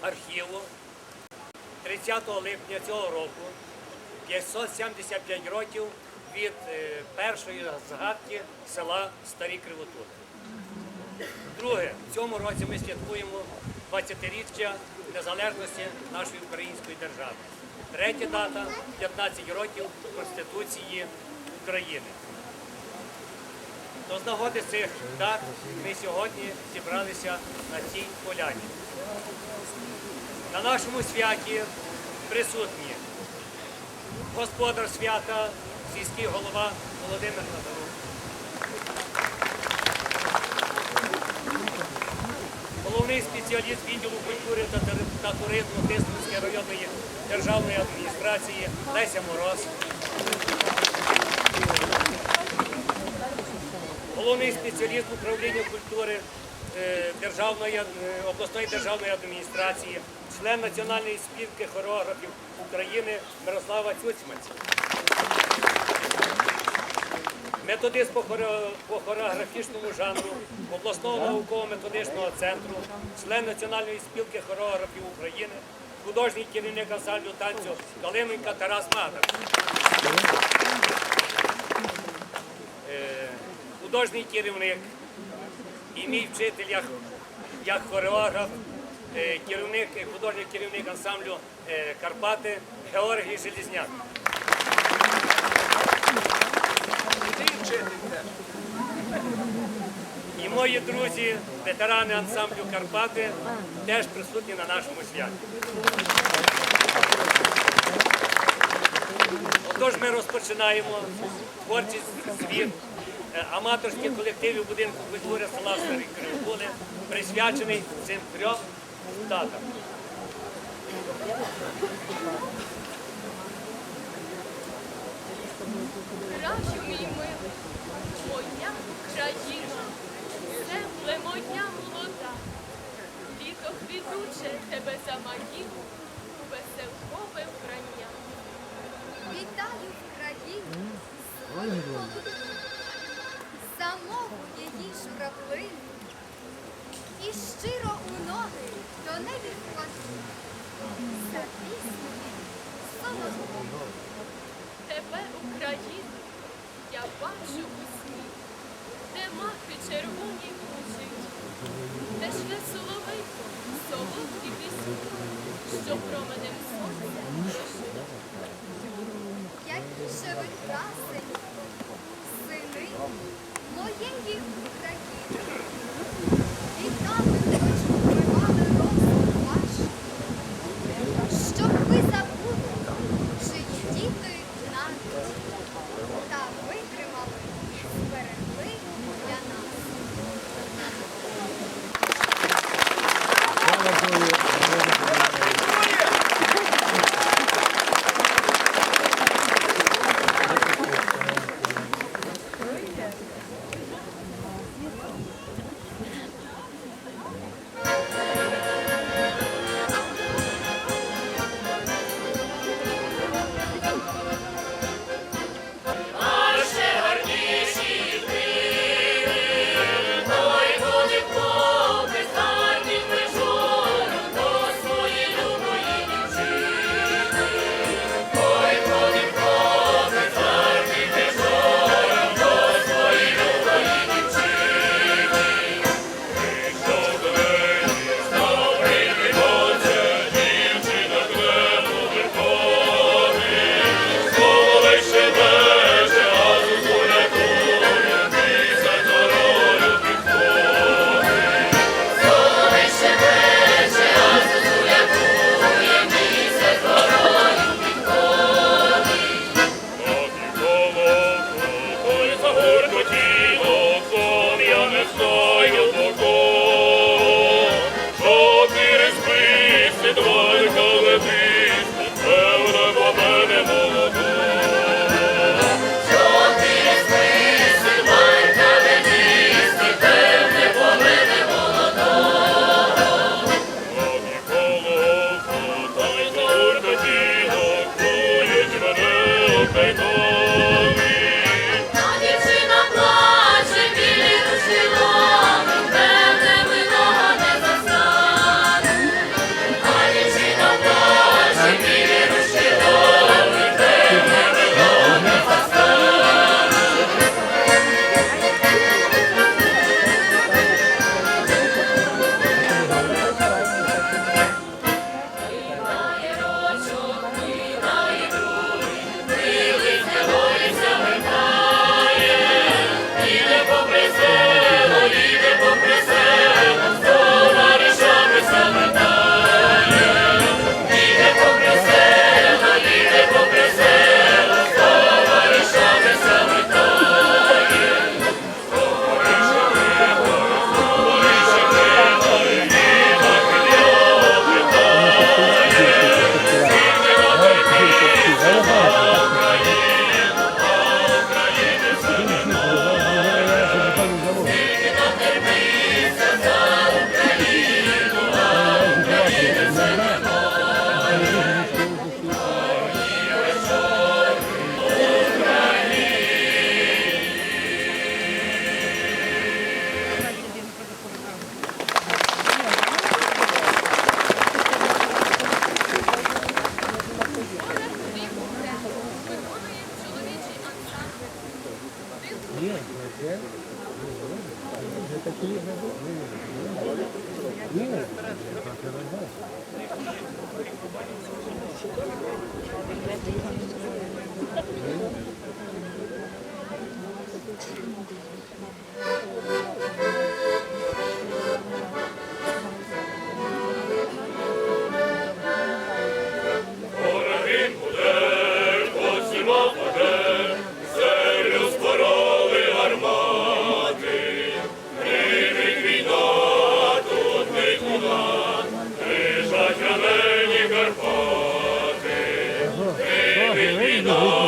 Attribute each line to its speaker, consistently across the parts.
Speaker 1: архіву 30 липня цього року 575 років від е, першої згадки села Старі Кривотури. Друге, в цьому році ми святкуємо 20-річчя незалежності нашої української держави. Третя дата 15 років Конституції України. Нагоди цих дат ми сьогодні зібралися на цій поляні. На нашому святі присутні господар свята, сільський голова Володимир Назарук, головний спеціаліст відділу культури та, туризму Тисменської районної державної адміністрації Леся Мороз, головний спеціаліст управління культури е, державної е, обласної державної адміністрації, член Національної спілки хореографів України Мирослава Цюцьманця. Методист по хореографічному жанру обласного науково-методичного центру, член Національної спілки хореографів України, художній керівник ансамблю танцю Калименка Тарас Мадер. Е, художній керівник і мій вчитель як, як хореограф, е, керівник, художній керівник ансамблю е, Карпати Георгій Желізняк. І мої друзі, ветерани ансамблю Карпати, теж присутні на нашому святі. Отож ми розпочинаємо творчість звіт е, аматорських колективів будинку культури села Старі Кривополе, присвячений цим трьом датам.
Speaker 2: Кращу мій милий, моя Україна, земле моя молода, літо квітуче тебе заманіло, у веселкове вбрання.
Speaker 3: Вітаю в країні молоду, за мову її журавлину, і щиро у ноги до неї кладу, за пісню солов'їну.
Speaker 2: Тебе, Україна, я бачу у сні, де мати червоні кружить, де шле соловейко, солодкі пісні, що променем
Speaker 3: who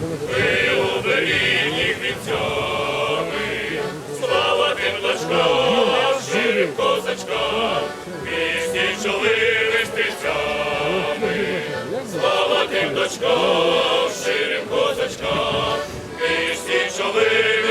Speaker 3: Ви
Speaker 2: оберіг від цьоми, слава тим блажкам, живим козачкам, пісні
Speaker 1: човили стрільцями, слава тим дочкам, ширим козачкам, пісні човили.